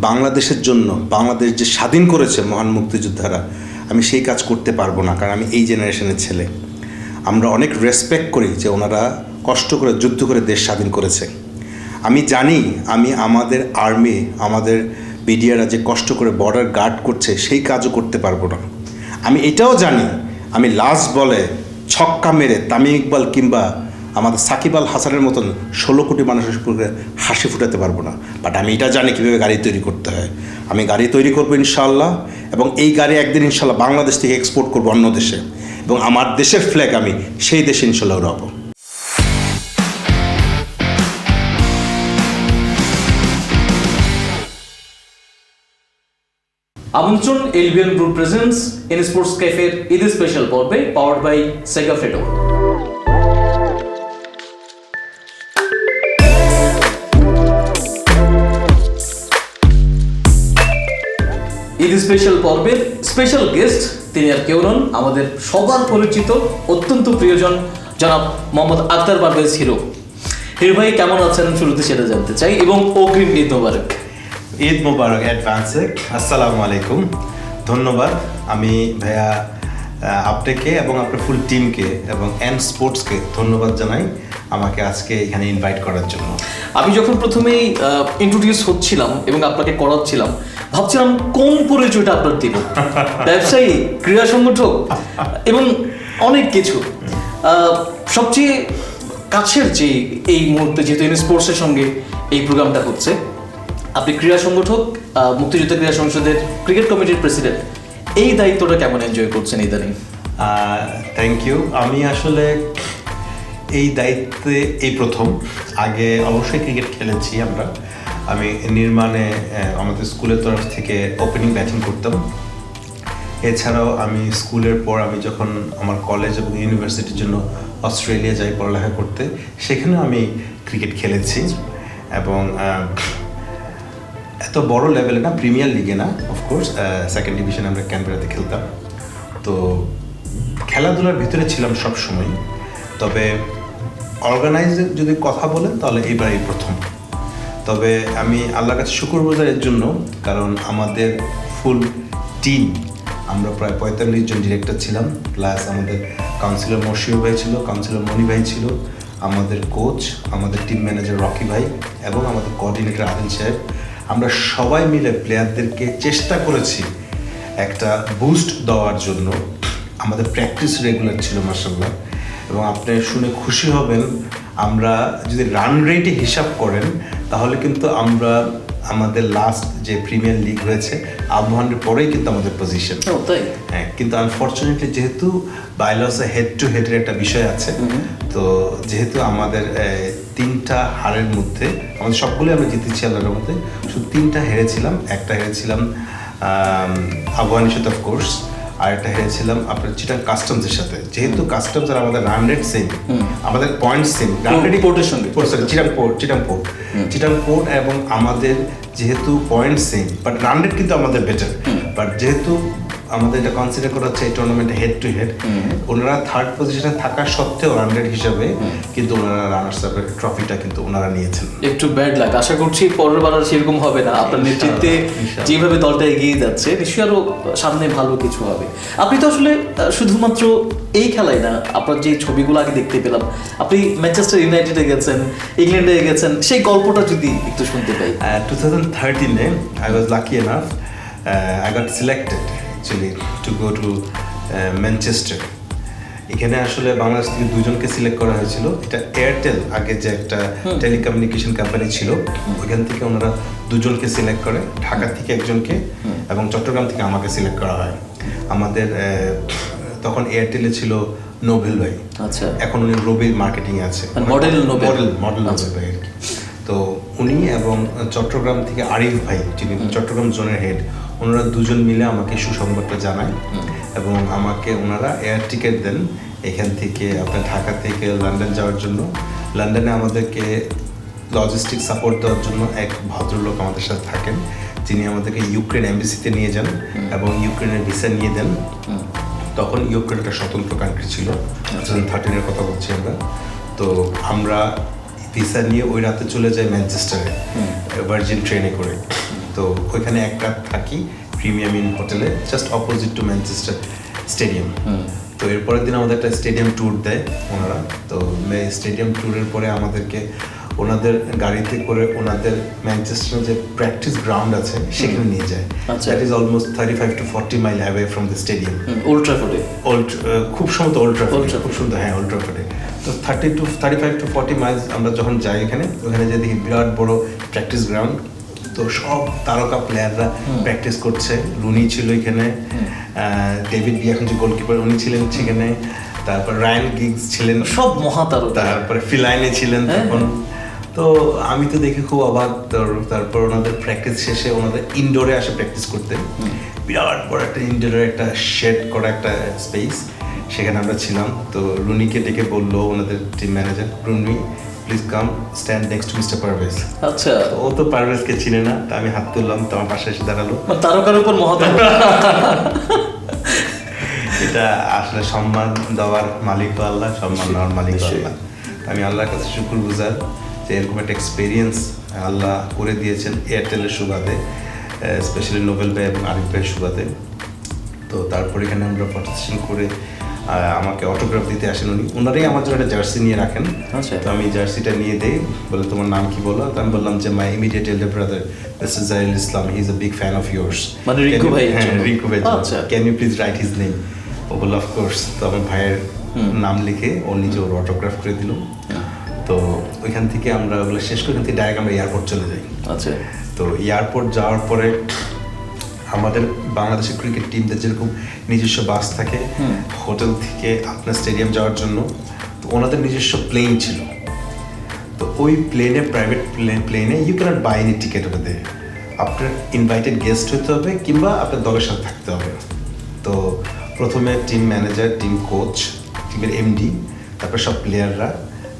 বাংলাদেশের জন্য, বাংলাদেশ যে স্বাধীন করেছে মহান মুক্তিযোদ্ধারা, আমি সেই কাজ করতে পারব না, কারণ আমি এই জেনারেশনের ছেলে। আমরা অনেক রেসপেক্ট করি যে ওনারা কষ্ট করে, যুদ্ধ করে দেশ স্বাধীন করেছে। আমি জানি, আমি আমাদের আর্মি আমাদের বিডিআরা যে কষ্ট করে বর্ডার গার্ড করছে, সেই কাজও করতে পারব না। আমি এটাও জানি, আমি লাস্ট বলে ছক্কা মেরে তামিম ইকবাল কিংবা আমাদের সাকিব আল হাসানের মতন ষোলো কোটি মানুষের উপরে হাসি ফুটাতে পারব না। বাট আমি এটা জানি কীভাবে গাড়ি তৈরি করতে হয়। আমি গাড়ি তৈরি করব ইনশাল্লাহ এবং এই গাড়ি একদিন ইনশাল্লাহ বাংলাদেশ থেকে এক্সপোর্ট করব অন্য দেশে। এবং আমার দেশের ফ্ল্যাগ আমি সেই দেশে ইনশাল্লাহ উড়াবো। আমন্ত্রণ, LBN group presents in sports ক্যাফের ঈদের স্পেশাল পর্বে পাওয়ার্ড বাই সেগা ফেটো ঈদ স্পেশাল পর্বের স্পেশাল গেস্ট তিনি আর কেউ নন, আমাদের সবার পরিচিত, অত্যন্ত প্রিয়জন জনাব মোহাম্মদ আক্তার পারভেজ হিরো। হিরো ভাই, কেমন আছেন? শুরুতে সেটা জানতে চাই এবং অগ্রিম ঈদ মোবারক। ঈদ মোবারক অ্যাডভান্সে আসসালামু আলাইকুম। ধন্যবাদ। আমি ভাইয়া আপনাকে এবং আপনার ফুল টিমকে এবং এন স্পোর্টসকে ধন্যবাদ জানাই। আমাকে আজকে এখানে ইনভাইট করার জন্য। আমি যখন প্রথমেই ইন্ট্রোডিউস হচ্ছিলাম এবং আপনাকে করাচ্ছিলাম ভাবছিলাম কোন পরিচয়টা আপনার দিব। ব্যবসায়ী ক্রীড়া সংগঠক এবং অনেক কিছু। সবচেয়ে কাছের যে এই মুহূর্তে যেহেতু এন স্পোর্টসের সঙ্গে এই প্রোগ্রামটা হচ্ছে আপনি ক্রীড়া সংগঠক মুক্তিযুদ্ধ ক্রীড়া সংসদের ক্রিকেট কমিটির প্রেসিডেন্ট এই দায়িত্বটা কেমন এনজয় করছেন ইদানিং থ্যাংক ইউ আমি আসলে এই দায়িত্বে এই প্রথম। আগে অবশ্যই ক্রিকেট খেলেছি আমরা। আমি নির্মাণে আমাদের স্কুলের তরফ থেকে ওপেনিং ব্যাটিং করতাম। এছাড়াও আমি স্কুলের পর আমি যখন আমার কলেজ এবং ইউনিভার্সিটির জন্য অস্ট্রেলিয়া যাই পড়ালেখা করতে, সেখানেও আমি ক্রিকেট খেলেছি এবং এত বড় লেভেলে না প্রিমিয়ার লিগে না অফকোর্স সেকেন্ড ডিভিশনে আমরা ক্যানবেরাতে খেলতাম। তো খেলাধুলার ভিতরে ছিলাম সব সময় তবে অর্গানাইজের যদি কথা বলেন, তাহলে এইবার এই প্রথম। তবে আমি আল্লাহর কাছে শুকুর বোঝার জন্য, কারণ আমাদের ফুল টিম আমরা প্রায় পঁয়তাল্লিশ জন ডিরেক্টর ছিলাম প্লাস আমাদের কাউন্সিলর মশিউর ভাই ছিল কাউন্সিলর মনি ভাই ছিল, আমাদের কোচ আমাদের টিম ম্যানেজার রকি ভাই, এবং আমাদের কোঅর্ডিনেটর আদিল সাহেব। আমরা সবাই মিলে প্লেয়ারদেরকে চেষ্টা করেছি একটা বুস্ট দেওয়ার জন্য। আমাদের প্র্যাকটিস রেগুলার ছিল মার্শাল্লাহ এবং আপনি শুনে খুশি হবেন আমরা যদি রান রেটে হিসাব করেন তাহলে কিন্তু আমরা আমাদের লাস্ট যে প্রিমিয়ার লিগ হয়েছে আবহাওয়ার পরেই কিন্তু আমাদের পজিশন হ্যাঁ কিন্তু আনফর্চুনেটলি যেহেতু বাইলসে হেড টু হেডের একটা বিষয় আছে তো যেহেতু আমাদের তিনটা হারের মধ্যে আমাদের সবগুলো আমরা জিতেছি আল্লাহর মধ্যে শুধু তিনটা হেরেছিলাম একটা হেরেছিলাম আফগানের সাথে অফকোর্স আর একটা হেরেছিলাম আপনার চিটাং কাস্টমসের সাথে। যেহেতু কাস্টমস আর আমাদের রান রেট সেম আমাদের পয়েন্ট সেম রান রেট পোর্টের সঙ্গে। Chittagong port Chittagong port Chittagong port এবং আমাদের যেহেতু point same but run rate কিন্তু আমাদের বেটার বাট যেহেতু আমাদের এটা কনসিডার করা হচ্ছে এই টুর্নামেন্টে হেড টু হেড ওনারা থার্ড পজিশনে থাকা সত্ত্বেও রেট হিসাবে কিন্তু ওনারা রানার্স আপের ট্রফিটা কিন্তু ওনারা নিয়েছেন। একটু ব্যাড লাগ আশা করছি পরের বার আর সেরকম হবে না। আপনার নেতৃত্বে যেভাবে দলটা এগিয়ে যাচ্ছে নিশ্চয়ই আরও সামনে ভালো কিছু হবে। আপনি তো আসলে শুধুমাত্র এই খেলায় না আপনার যে ছবিগুলো আগে দেখতে পেলাম আপনি ম্যানচেস্টার ইউনাইটেডে গেছেন ইংল্যান্ডে গেছেন সেই গল্পটা যদি একটু শুনতে পাই। Two thousand থার্টিনে I was lucky enough I got selected actually to go to Manchester এখানে আসলে বাংলাদেশ থেকে দুজনকে সিলেক্ট করা হয়েছিল। এটা এয়ারটেল আগে যে একটা টেলিকমিউনিকেশন কোম্পানি ছিল ওইখান থেকে ওনারা দুজনকে সিলেক্ট করে ঢাকা থেকে একজনকে এবং চট্টগ্রাম থেকে আমাকে সিলেক্ট করা হয়। আমাদের তখন এয়ারটেলে ছিল নোবেল ভাই। আচ্ছা। এখন উনি রবির মার্কেটিং আছে। model Nobel. Model model. Nobel ভাই আর কি। তো উনি এবং চট্টগ্রাম থেকে আরিফ ভাই যিনি চট্টগ্রাম জোনের হেড ওনারা দুজন মিলে আমাকে সুসংবাদটা জানায় এবং আমাকে ওনারা এয়ার টিকিট দেন এখান থেকে আপনার ঢাকা থেকে লন্ডন যাওয়ার জন্য। লন্ডনে আমাদেরকে লজিস্টিক সাপোর্ট দেওয়ার জন্য এক ভদ্রলোক আমাদের সাথে থাকেন যিনি আমাদেরকে ইউক্রেন এমবিসিতে নিয়ে যান এবং ইউক্রেনের ভিসা নিয়ে দেন। তখন ইউক্রেন একটা স্বতন্ত্র কান্ট্রি ছিল। টু থাউজেন্ড থার্টিনের কথা বলছি আমরা। তো আমরা ভিসা নিয়ে ওই রাতে চলে যাই ম্যানচেস্টারে ভার্জিন ট্রেনে করে। তো ওইখানে এক রাত থাকি প্রিমিয়াম ইন হোটেলে just opposite to Manchester stadium তো এরপরের দিন আমাদের একটা স্টেডিয়াম ট্যুর দেয় ওনারা। তো স্টেডিয়াম ট্যুরের পরে আমাদেরকে ওনাদের গাড়িতে করে ওনাদের ম্যানচেস্টার যে প্র্যাকটিস গ্রাউন্ড আছে সেখানে নিয়ে যায়। That is almost thirty five to forty mile away from the stadium old ট্রাফোর্ডে old খুব সম্ভবত ওল্ড Trafford। খুব সুন্দর হ্যাঁ ওল্ড ট্রাফিকে তো thirty to thirty five to forty miles আমরা যখন যাই এখানে ওখানে যে দেখি বিরাট বড় প্র্যাকটিস গ্রাউন্ড তো সব তারকা প্লেয়াররা প্র্যাকটিস করছে। রুনি ছিল এখানে ডেভিড বি এখন যে গোলকিপার উনি ছিলেন সেখানে তারপর রায়ান গিগস ছিলেন। সব মহাতারকা। তারপরে ফিলাইনে ছিলেন হ্যাঁ, তখন। তো আমি তো দেখে খুব অবাক তোর- তারপর ওনাদের প্র্যাকটিস শেষে ওনাদের ইনডোরে আসে প্র্যাকটিস করতে। বিরাট বড় একটা ইনডোরে একটা শেড করা একটা স্পেস সেখানে আমরা ছিলাম। তো রুনিকে ডেকে বলল ওনাদের team manager Rooney please come stand next to mister Parvez আচ্ছা। ও তো পারভেজকে চিনে না তো আমি হাত তুললাম তো আমার পাশে এসে দাঁড়াল। তারকার উপর মহাতারকা এটা আসলে সম্মান দেওয়ার মালিক তো আল্লাহ সম্মান দেওয়ার মালিক আল্লাহ। আমি আল্লাহর কাছে শুকুর গুজার যে এরকম একটা এক্সপিরিয়েন্স আল্লাহ করে দিয়েছেন এয়ারটেলের সুবাদে স্পেশালি নোবেল ভাই এবং আরিফ ভাইয়ের সুবাদে। তো তারপর এখানে আমরা পার্টিসিপেশন করে আমাকে অটোগ্রাফ দিতে আসেন উনি। ওনারাই আমার জন্য একটা জার্সি নিয়ে রাখেন। আচ্ছা। তো আমি জার্সিটা নিয়ে দেই বলে তোমার নাম কি বলো? তো আমি বললাম যে my immediate elder brother mister Islam he is a big fan of yours মানে রিঙ্কু ভাইয়ের হ্যাঁ রিঙ্কু ভাই আচ্ছা। Can you please write his name ও বলল অফকোর্স তো আমার ভাইয়ের নাম লিখে ও নিজে ওর অটোগ্রাফ করে দিল। তো ওইখান থেকে আমরা ওগুলো শেষ করে ডাইরেক্ট আমরা এয়ারপোর্ট চলে যাই। আচ্ছা। তো এয়ারপোর্ট যাওয়ার পরে আমাদের বাংলাদেশের ক্রিকেট টিমদের যেরকম নিজস্ব বাস থাকে হোটেল থেকে আপনার স্টেডিয়াম যাওয়ার জন্য তো ওনাদের নিজস্ব প্লেন ছিল। তো ওই প্লেনে প্রাইভেট প্লেন প্লেনে you can't buy any ticket over they আপনার ইনভাইটেড গেস্ট হতে হবে কিংবা আপনার দলের সাথে থাকতে হবে। তো প্রথমে টিম ম্যানেজার টিম কোচ টিমের এমডি তারপর সব প্লেয়াররা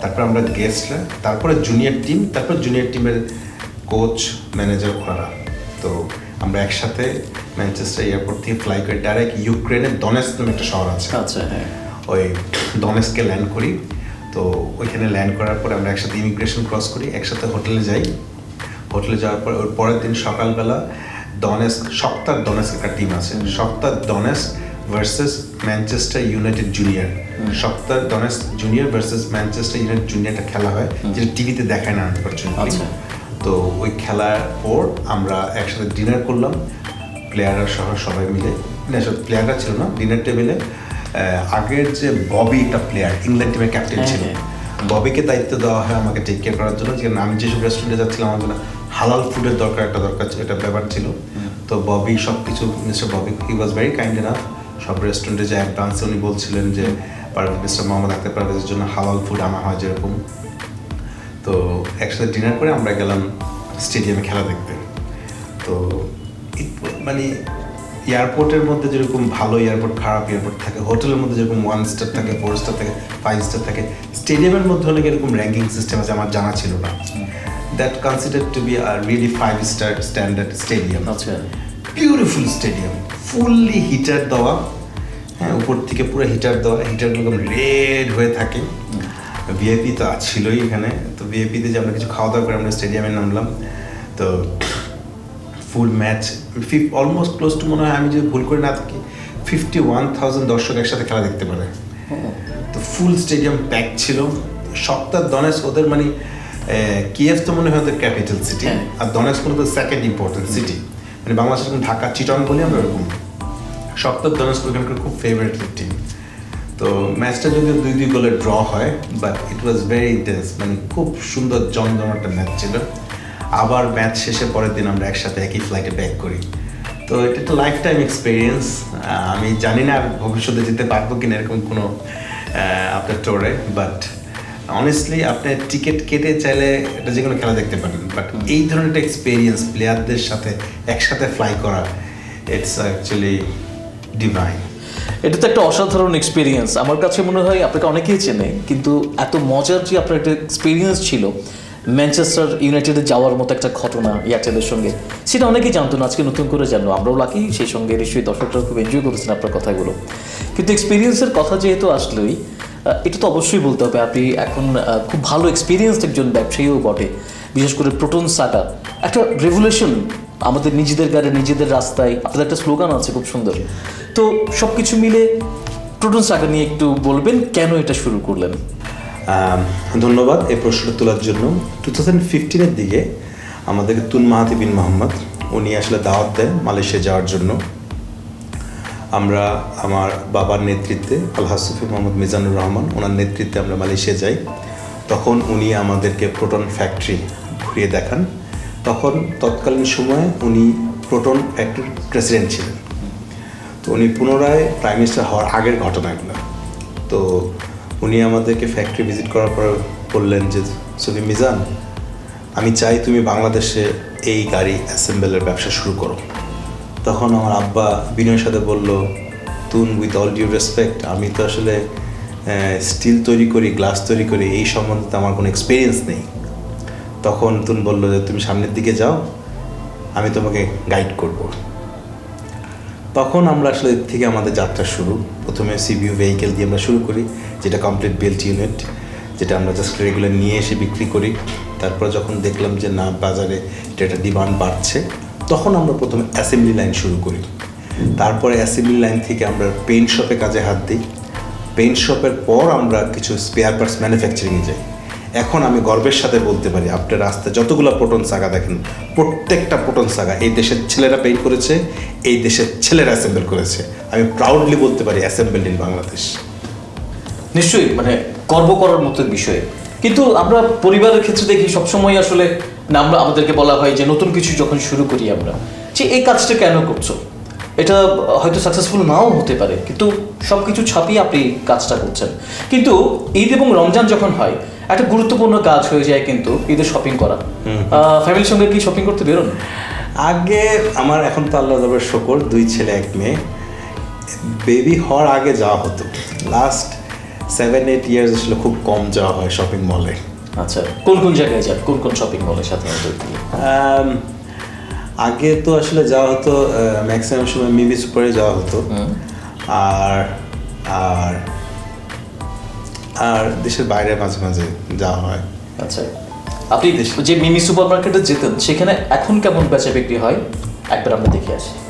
তারপর আমরা গেস্টরা তারপরে জুনিয়র টিম তারপর জুনিয়র টিমের কোচ ম্যানেজার ওনারা। তো আমরা একসাথে ম্যানচেস্টার এয়ারপোর্ট থেকে ফ্লাই করে ডাইরেক্ট ইউক্রেনের দনেস নামে একটা শহর আছে। আচ্ছা হ্যাঁ। ওই ডনেসকে ল্যান্ড করি। তো ওইখানে ল্যান্ড করার পরে আমরা একসাথে ইমিগ্রেশন ক্রস করি একসাথে হোটেলে যাই। হোটেলে যাওয়ার পর ওর পরের দিন সকালবেলা ডনেস সপ্তাহ ডনেস একটা টিম আছে। সপ্তাহ Donetsk versus Manchester United junior সপ্তাহ Donetsk junior versus Manchester United জুনিয়রটা খেলা হয় যেটা টিভিতে দেখায় না আনফর্চুনেটলি আচ্ছা। তো ওই খেলার পর আমরা একসাথে ডিনার করলাম। প্লেয়াররা সহ সবাই মিলে। সব প্লেয়াররা ছিল না ডিনার টেবিলে আগের যে ববি একটা প্লেয়ার ইংল্যান্ড টিমের ক্যাপ্টেন হ্যাঁ, ছিল। হ্যাঁ। ববিকে দায়িত্ব দেওয়া হয় আমাকে টেক কেয়ার করার জন্য। যে আমি যেসব রেস্টুরেন্টে যাচ্ছিলাম আমার জন্য হালাল ফুডের দরকার একটা দরকার ছিল এটা ব্যাপার ছিল। তো ববি সব কিছু mister Bobby he was very kind enough সব রেস্টুরেন্টে যে অ্যাডভান্সে উনি বলছিলেন যে পারভেজ মিস্টার মোহাম্মদ আক্তার পারভেজের জন্য হালাল ফুড আনা হয় যেরকম। তো একসাথে ডিনার করে আমরা গেলাম স্টেডিয়ামে খেলা দেখতে। তো মানে এয়ারপোর্টের মধ্যে যেরকম ভালো এয়ারপোর্ট খারাপ এয়ারপোর্ট থাকে হোটেলের মধ্যে যেরকম ওয়ান স্টার থাকে ফোর স্টার থাকে ফাইভ স্টার থাকে স্টেডিয়ামের মধ্যে অনেক এরকম র্যাঙ্কিং সিস্টেম আছে আমার জানা ছিল না। That consider to be are really five star standard stadium আচ্ছা। বিউটিফুল স্টেডিয়াম ফুললি হিটার দেওয়া হ্যাঁ উপর থেকে পুরো হিটার দেওয়া হিটারগুলো রেড হয়ে থাকে। ভিআইপি তো ছিলই এখানে। তো ভিআইপিতে যে আমরা কিছু খাওয়া দাওয়া করে আমরা স্টেডিয়ামে নামলাম। তো full match almost close to মনে হয় আমি যদি ভুল করে না থাকি ফিফটি ওয়ান থাউজেন্ড দর্শক একসাথে খেলা দেখতে পারে। তো ফুল স্টেডিয়াম প্যাক ছিল। সপ্তাহ দনেস ওদের মানে কিয়েভ তো মনে হয় ওদের ক্যাপিটাল সিটি। আর দনেস মনে হয় সেকেন্ড ইম্পর্টেন্ট সিটি মানে বাংলাদেশের ঢাকা চিটন বলি আমরা ওরকম। সপ্তাহ দনেস ওখানকার খুব ফেভারিট টিম তো ম্যাচটা যদিও দুই দুই গোলে ড্র হয় but it was very intense মানে খুব সুন্দর জমজমাটা ম্যাচ ছিল। আবার ম্যাচ শেষে পরের দিন আমরা একসাথে একই ফ্লাইটে ব্যাক করি। তো এটা একটা লাইফ টাইম এক্সপিরিয়েন্স আমি জানি না ভবিষ্যতে যেতে পারব কিনা এরকম কোনো আপনার টোরে বাট অনেস্টলি আপনি টিকিট কেটে চাইলে এটা যে কোনো খেলা দেখতে পারেন। বাট এই ধরনের একটা এক্সপিরিয়েন্স প্লেয়ারদের সাথে একসাথে ফ্লাই করা ইটস অ্যাকচুয়ালি ডিভাইন এটা তো একটা অসাধারণ এক্সপিরিয়েন্স আমার কাছে মনে হয় আপনাকে অনেকেই চেনে, কিন্তু এত মজার যে আপনার একটা এক্সপিরিয়েন্স ছিল ম্যানচেস্টার ইউনাইটেডে যাওয়ার মতো একটা ঘটনা এয়ারটেলের সঙ্গে, সেটা অনেকেই জানতো না, আজকে নতুন করে জানলো। আমরাও লাকি সেই সঙ্গে নিশ্চয়ই দর্শকরা খুব এনজয় করেছেন আপনার কথাগুলো। কিন্তু এক্সপিরিয়েন্সের কথা যেহেতু আসলোই এটা তো অবশ্যই বলতে হবে, আপনি এখন খুব ভালো এক্সপিরিয়েন্সড একজন ব্যবসায়ীও বটে, বিশেষ করে প্রোটন সাটা একটা রেভুলেশন আমাদের নিজেদের গাড়ি, নিজেদের রাস্তায়। আপনাদের একটা স্লোগান আছে খুব সুন্দর। তো সব কিছু মিলে প্রোটন সাগা নিয়ে একটু বলবেন, কেন এটা শুরু করলেন? ধন্যবাদ এই প্রশ্নটা তোলার জন্য। টু থাউজেন্ড ফিফটিনের দিকে আমাদেরকে তুন মাহাতি বিন মোহাম্মদ, উনি আসলে দাওয়াত দেন মালয়েশিয়া যাওয়ার জন্য। আমরা আমার বাবার নেতৃত্বে আলহাজ সুফি মোহাম্মদ মিজানুর রহমান, ওনার নেতৃত্বে আমরা মালয়েশিয়া যাই। তখন উনি আমাদেরকে প্রোটন ফ্যাক্টরি ঘুরিয়ে দেখান। তখন তৎকালীন সময়ে উনি প্রোটন ফ্যাক্টরির প্রেসিডেন্ট ছিলেন। তো উনি পুনরায় প্রাইম মিনিস্টার হওয়ার আগের ঘটনাগুলো। তো উনি আমাদেরকে ফ্যাক্টরি ভিজিট করার পর বললেন যে সুফি মিজান, আমি চাই তুমি বাংলাদেশে এই গাড়ি অ্যাসেম্বলের ব্যবসা শুরু করো। তখন আমার আব্বা বিনয়ের সাথে বলল, তুন, উইথ অল ডিউ রেসপেক্ট, আমি তো আসলে স্টিল তৈরি করি, গ্লাস তৈরি করি, এই সম্বন্ধে আমার কোনো এক্সপিরিয়েন্স নেই। তখন তুন বলল যে, তুমি সামনের দিকে যাও, আমি তোমাকে গাইড করব। তখন আমরা আসলে এর থেকে আমাদের যাত্রা শুরু। প্রথমে সিবিউ ভেহিকেল দিয়ে আমরা শুরু করি, যেটা কমপ্লিট বেল্ট ইউনিট যেটা আমরা জাস্ট রেগুলার নিয়ে এসে বিক্রি করি। তারপর যখন দেখলাম যে, না, বাজারে এটা একটা ডিমান্ড বাড়ছে, তখন আমরা প্রথমে অ্যাসেম্বলি লাইন শুরু করি। তারপরে অ্যাসেম্বলি লাইন থেকে আমরা পেইন্ট শপে কাজে হাত দিই। পেইন্ট শপের পর আমরা কিছু স্পেয়ার পার্টস ম্যানুফ্যাকচারিংয়ে যাই। এখন আমি গর্বের সাথে বলতে পারি, আপনার রাস্তায় যতগুলো প্রোটন সাগা দেখেন, প্রত্যেকটা প্রোটন সাগা এই দেশের ছেলেরা পেইন্ট করেছে, এই দেশের ছেলেরা অ্যাসেম্বল করেছে। আমি প্রাউডলি বলতে পারি অ্যাসেম্বল ইন বাংলাদেশ নিশ্চয়ই মানে গর্ব করার মতো বিষয়ে। কিন্তু আমরা পরিবারের ক্ষেত্রে দেখি সবসময় আসলে না আমরা আমাদেরকে বলা হয় যে নতুন কিছু যখন শুরু করি আমরা, যে এই কাজটা কেন করছ? এটা হয়তো সাকসেসফুল নাও হতে পারে, কিন্তু সব কিছু ছাপিয়ে আপনি কাজটা করছেন। কিন্তু ঈদ এবং রমজান যখন হয় একটা গুরুত্বপূর্ণ কাজ হয়ে যায় কিন্তু ঈদের শপিং করা। ফ্যামিলির সঙ্গে কি শপিং করতে বেরোন? আগে আমার এখন তো আল্লাহ যাবার শকর দুই ছেলে এক মেয়ে। বেবি হওয়ার আগে যাওয়া হতো। লাস্ট সেভেন এইট ইয়ার্স আসলে খুব কম যাওয়া হয় শপিং মলে আচ্ছা কোন কোন জায়গায় যান? কোন কোন শপিং সাথে দিয়ে আগে তো আসলে যাওয়া হতো ম্যাক্সিমাম সময় মিমি সুপারে যাওয়া হতো। আর আর আর দেশের বাইরে মাঝে মাঝে যাওয়া হয়। আচ্ছা। আপনি যে মিনি সুপার মার্কেটে যেতেন, সেখানে এখন কেমন বেচা বিক্রি হয়? একবার আমরা দেখে আসি।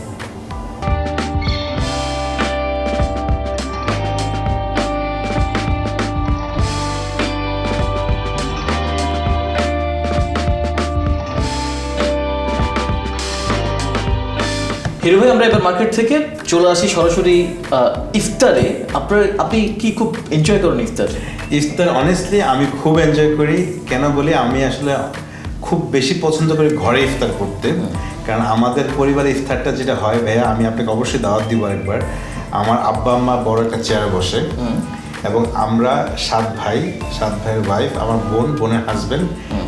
হিরো ভাই আমরা এবার মার্কেট থেকে চলে আসি সরাসরি ইফতারে। আপনার আপনি কি খুব এনজয় করেন ইফতার? ইফতার অনেস্টলি আমি খুব এনজয় করি। কেন বলি আমি আসলে খুব বেশি পছন্দ করি ঘরে ইফতার করতে। কারণ আমাদের পরিবারে ইফতারটা যেটা হয় ভাইয়া আমি আপনাকে অবশ্যই দাওয়াত দিব একবার আমার আব্বা আম্মা বড় একটা চেয়ারে বসে। এবং আমরা সাত ভাই সাত ভাইয়ের ওয়াইফ আমার বোন বোনের হাজবেন্ড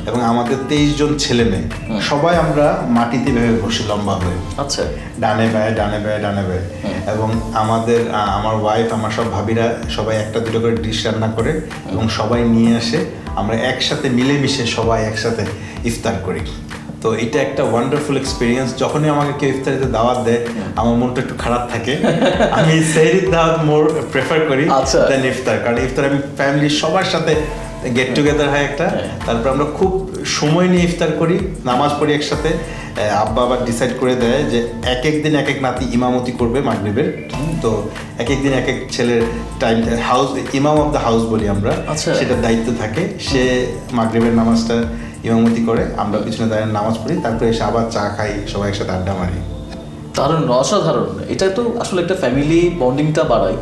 এবং আমাদের তেইশ জন ছেলে মেয়ে। সবাই আমরা মাটিতে ভেবে বসে লম্বা হয়ে আচ্ছা। ডানে বায়ে ডানে বায়ে ডানে বায়ে এবং আমাদের আমার ওয়াইফ আমার সব ভাবিরা সবাই একটা দুটো করে ডিশ রান্না করে এবং সবাই নিয়ে আসে। আমরা একসাথে মিলেমিশে সবাই একসাথে ইফতার করি। তো এটা একটা ওয়ান্ডারফুল এক্সপিরিয়েন্স যখনই আমাকে কেউ ইফতারিতে দাওয়াত দেয় আমার মনটা একটু খারাপ থাকে। আমি সেহরির দাওয়াত মোর প্রেফার করি আচ্ছা। দেন ইফতার। কারণ ইফতার আমি ফ্যামিলির সবার সাথে গেট টুগেদার হয় একটা। তারপর আমরা খুব সময় নিয়ে ইফতার করি নামাজ পড়ি একসাথে। আব্বা আবার ডিসাইড করে দেয় যে এক এক দিন এক এক নাতি ইমামতি করবে মাগরিবের। তো এক এক দিন এক এক ছেলের টাইম হাউস ইমাম অফ দ্য হাউস বলি আমরা। আচ্ছা। সেটার দায়িত্ব থাকে। সে মাগরিবের নামাজটা ইমামতি করে আমরা পিছনে দাঁড়িয়ে নামাজ পড়ি তারপরে এসে আবার চা খাই সবাই একসাথে আড্ডা মারি। দারুণ অসাধারণ। এটা তো আসলে একটা ফ্যামিলি বন্ডিংটা বাড়ায়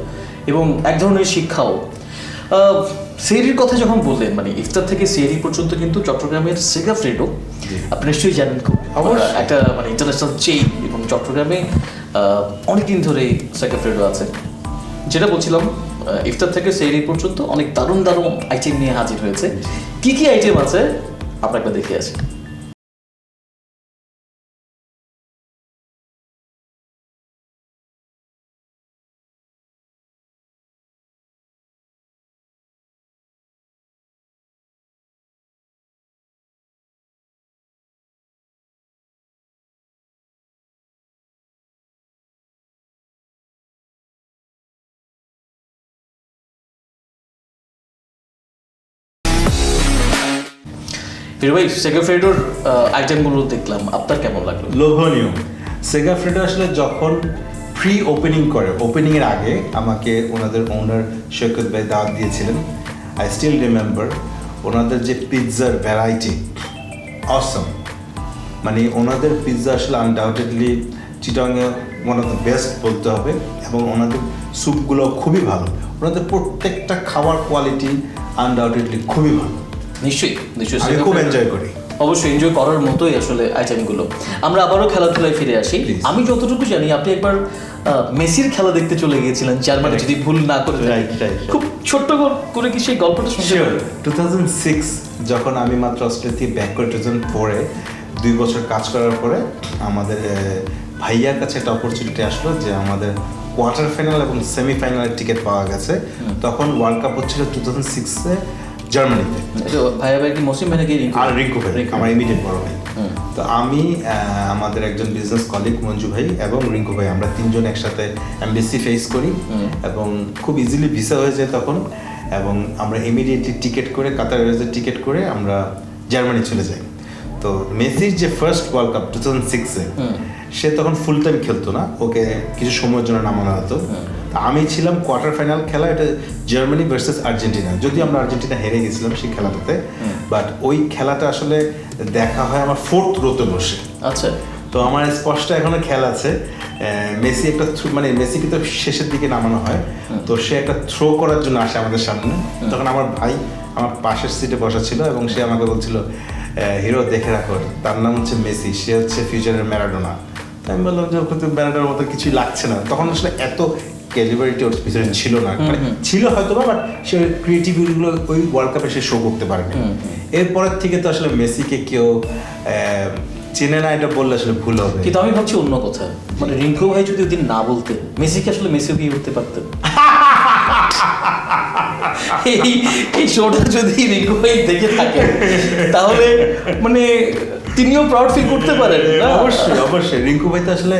এবং এক ধরনের শিক্ষাও। আহ, সেহরির কথা যখন বললেন মানে ইফতার থেকে সেহরি পর্যন্ত কিন্তু চট্টগ্রামের সেগা ফ্রেডো আপনি নিশ্চয়ই জানেন খুব। একটা মানে ইন্টারন্যাশনাল চেইন এবং চট্টগ্রামে অনেক দিন ধরে সেগা ফ্রেডো আছে। যেটা বলছিলাম ইফতার থেকে সেহরি পর্যন্ত অনেক দারুণ দারুণ আইটেম নিয়ে হাজির হয়েছে। কি কি আইটেম আছে? আমরা একবার দেখে আসি হিরো ভাই সেগাফ্রেডোর আইটেমগুলো দেখলাম। আপনার কেমন লাগল? লোভনীয়। সেগা ফ্রেডো আসলে যখন প্রি ওপেনিং করে ওপেনিং এর আগে আমাকে ওনাদের ওনার সৈকত ভাই দাওয়াত দিয়েছিলেন আই স্টিল রিমেম্বার ওনাদের যে পিৎজার ভ্যারাইটি অসম মানে ওনাদের পিৎজা আসলে আনডাউটেডলি চিটংয়ে ওয়ান অফ দ্য বেস্ট বলতে হবে, এবং ওনাদের স্যুপগুলো খুবই ভালো। ওনাদের প্রত্যেকটা খাবার কোয়ালিটি আনডাউটেডলি খুবই ভালো। নিশ্চয়ই নিশ্চয়ই আমি খুব এনজয় করি। অবশ্যই এনজয় করার মতোই আসলে আইটেমগুলো আমরা আবারও খেলাধুলায় ফিরে আসি। আমি যতটুকু জানি আপনি একবার মেসির খেলা দেখতে চলে গিয়েছিলেন জার্মানি যদি ভুল না করে. খুব ছোট্ট করে কি সেই গল্পটা শুনতে পারি? টু থাউজেন্ড সিক্স যখন আমি মাত্র অস্ট্রেলিয়া থেকে ব্যাক করে টু দুই বছর কাজ করার পরে আমাদের ভাইয়ার কাছে একটা অপরচুনিটি আসলো যে আমাদের কোয়ার্টার ফাইনাল এবং সেমিফাইনালের টিকিট পাওয়া গেছে। তখন ওয়ার্ল্ড কাপ হচ্ছিল টু থাউজেন্ড সিক্সে জার্মানিতে। ভাইয়া ভাই কি মসিম ভাই নাকি আর রিঙ্কু ভাই আমার ইমিডিয়েট বড় ভাই। তো আমি আমাদের একজন বিজনেস কলিগ মঞ্জু ভাই এবং রিঙ্কু ভাই আমরা তিনজন একসাথে এমবিসি ফেস করি এবং খুব ইজিলি ভিসা হয়ে যায় তখন। এবং আমরা ইমিডিয়েটলি টিকিট করে কাতার এয়ারওয়েজের টিকিট করে আমরা জার্মানি চলে যাই। তো মেসির যে first world cup two thousand সিক্সে সে তখন ফুল টাইম খেলতো না। ওকে কিছু সময়ের জন্য নামানো হতো। আমি ছিলাম কোয়ার্টার ফাইনাল খেলা এটা জার্মানি ভার্সেস আর্জেন্টিনা যদি আমরা আর্জেন্টিনা হেরে গেছিলাম সেই খেলাটাতে বাট ওই খেলাটা আসলে দেখা হয় আমার ফোর্থ রোতে বসে। আচ্ছা। তো আমার স্পষ্ট এখনও খেয়াল আছে মেসি একটা মানে মেসিকে তো শেষের দিকে নামানো হয় তো সে একটা থ্রো করার জন্য আসে আমাদের সামনে। তখন আমার ভাই আমার পাশের সিটে বসা ছিল এবং সে আমাকে বলছিল হিরো দেখে রাখো তার নাম হচ্ছে মেসি সে হচ্ছে ফিউচারের ম্যারাডোনা আমি বললাম যে ওকে তো ম্যারাডোনার মতো কিছুই লাগছে না। তখন আসলে এত ক্যালিবারিটি ওর পিছনে ছিল না। মানে ছিল হয়তো বা বাট সে ক্রিয়েটিভিটিগুলো ওই ওয়ার্ল্ড কাপে সে শো করতে পারেনি। এরপরের থেকে তো আসলে মেসিকে কেউ চেনে না এটা বললে আসলে ভুল হবে। কিন্তু আমি ভাবছি অন্য কথা মানে রিঙ্কু ভাই যদি ওদিন না বলতেন মেসিকে আসলে মেসি কি করতে পারতেন এই শোটা যদি রিঙ্কু ভাই দেখে থাকে তাহলে মানে তিনিও প্রাউড ফিল করতে পারেন অবশ্যই অবশ্যই। রিঙ্কু ভাই তো আসলে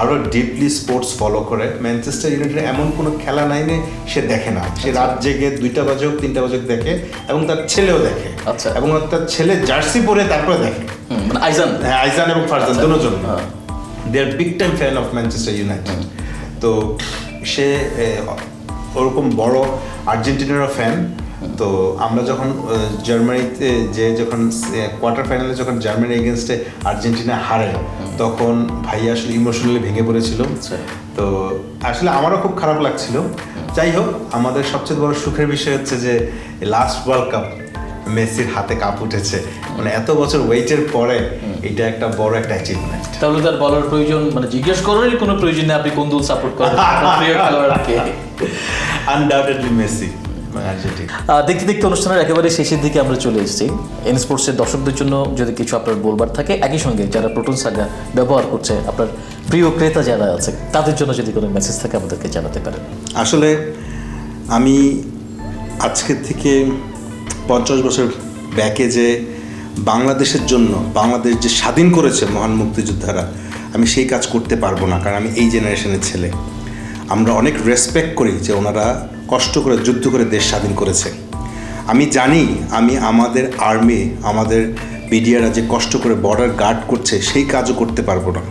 আরও ডিপলি স্পোর্টস ফলো করে। ম্যানচেস্টার ইউনাইটেড এমন কোনো খেলা নাই সে দেখে না। সে রাত জেগে দুইটা বাজে হোক তিনটা বাজে দেখে এবং তার ছেলেও দেখে। আচ্ছা। এবং তার ছেলে জার্সি পরে তারপরে দেখে। মানে আইজান। হ্যাঁ আইজান এবং ফারজান আচ্ছা। দুজন। হ্যাঁ। They are big time fan of Manchester United তো সে ওরকম বড় আর্জেন্টিনারও ফ্যান তো আমরা যখন জার্মানিতে যে যখন কোয়ার্টার ফাইনালে যখন জার্মানি এগেনস্টে আর্জেন্টিনা হারে তখন ভাইয়া আসলে ইমোশনালি ভেঙে পড়েছিল। আচ্ছা। তো আসলে আমারও খুব খারাপ লাগছিল। যাই হোক আমাদের সবচেয়ে বড় সুখের বিষয় হচ্ছে যে লাস্ট ওয়ার্ল্ড কাপ মেসির হাতে কাপ উঠেছে। মানে এত বছর ওয়েটের পরে এটা একটা বড় একটা অ্যাচিভমেন্ট তাহলে তার বলার প্রয়োজন মানে জিজ্ঞেস করারই কোনো প্রয়োজন নেই আপনি কোন দল সাপোর্ট করেন? প্রিয় খেলোয়াড়কে। Undoubtedly Messi. দেখতে দেখতে অনুষ্ঠানের একেবারে শেষের দিকে আমরা চলে এসেছি। এন স্পোর্টসের দর্শকদের জন্য যদি কিছু আপনার বলবার থাকে একই সঙ্গে যারা প্রোটন সাগা ব্যবহার করছে আপনার প্রিয় ক্রেতা যারা আছে তাদের জন্য যদি কোনো মেসেজ থাকে আমাদেরকে জানাতে পারেন। আসলে আমি আজকের থেকে পঞ্চাশ বছর ব্যাকে যে বাংলাদেশের জন্য বাংলাদেশ যে স্বাধীন করেছে মহান মুক্তিযোদ্ধারা আমি সেই কাজ করতে পারব না কারণ আমি এই জেনারেশনের ছেলে। আমরা অনেক রেসপেক্ট করি যে ওনারা কষ্ট করে, যুদ্ধ করে দেশ স্বাধীন করেছে। আমি জানি, আমি আমাদের আর্মি আমাদের মিডিয়ারা যে কষ্ট করে বর্ডার গার্ড করছে, সেই কাজও করতে পারব না।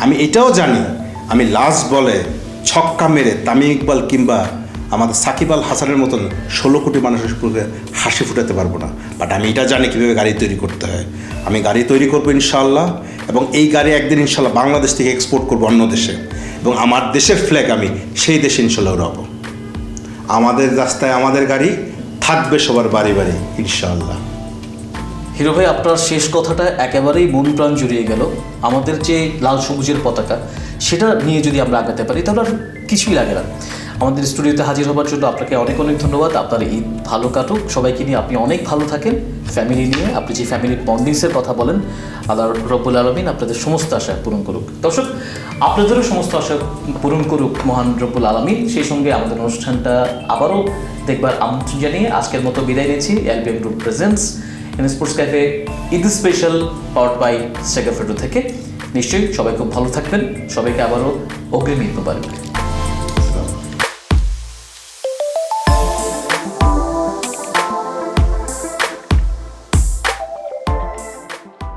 আমি এটাও জানি, আমি লাস্ট বলে ছক্কা মেরে তামিম ইকবাল কিংবা আমাদের সাকিব আল হাসানের মতন ষোলো কোটি মানুষের উপরে হাসি ফুটাতে পারব না। বাট আমি এটা জানি কীভাবে গাড়ি তৈরি করতে হয়। আমি গাড়ি তৈরি করব ইনশাল্লাহ এবং এই গাড়ি একদিন ইনশাল্লাহ বাংলাদেশ থেকে এক্সপোর্ট করব অন্য দেশে। এবং আমার দেশের ফ্ল্যাগ আমি সেই দেশে ইনশাল্লাহ উড়াবো। আমাদের রাস্তায় আমাদের গাড়ি থাকবে সবার বাড়ি বাড়ি, ইনশাআল্লাহ। হিরো ভাই, আপনার শেষ কথাটা একেবারেই মন প্রাণ জুড়িয়ে গেল। আমাদের যে লাল সবুজের পতাকা, সেটা নিয়ে যদি আমরা আগাতে পারি, তাহলে আর কিছুই লাগে না। আমাদের স্টুডিওতে হাজির হবার জন্য আপনাকে অনেক অনেক ধন্যবাদ। আপনার ঈদ ভালো কাটুক। সবাইকে নিয়ে আপনি অনেক ভালো থাকেন। ফ্যামিলি নিয়ে আপনি যে ফ্যামিলির বন্ডিংসের কথা বলেন, আল্লাহ রব্বুল আলমিন আপনাদের সমস্ত আশা পূরণ করুক। দর্শক, আপনাদেরও সমস্ত আশা পূরণ করুক মহান রব্বুল আলমিন। সেই সঙ্গে আমাদের অনুষ্ঠানটা আবারও দেখবার আমন্ত্রণ জানিয়ে আজকের মতো বিদায় নিচ্ছি। LBM group presents in sports cafe Eid special power by Segafredo থেকে। নিশ্চয়ই সবাই খুব ভালো থাকবেন। সবাইকে আবারও অগ্রিম ঈদ মোবারক।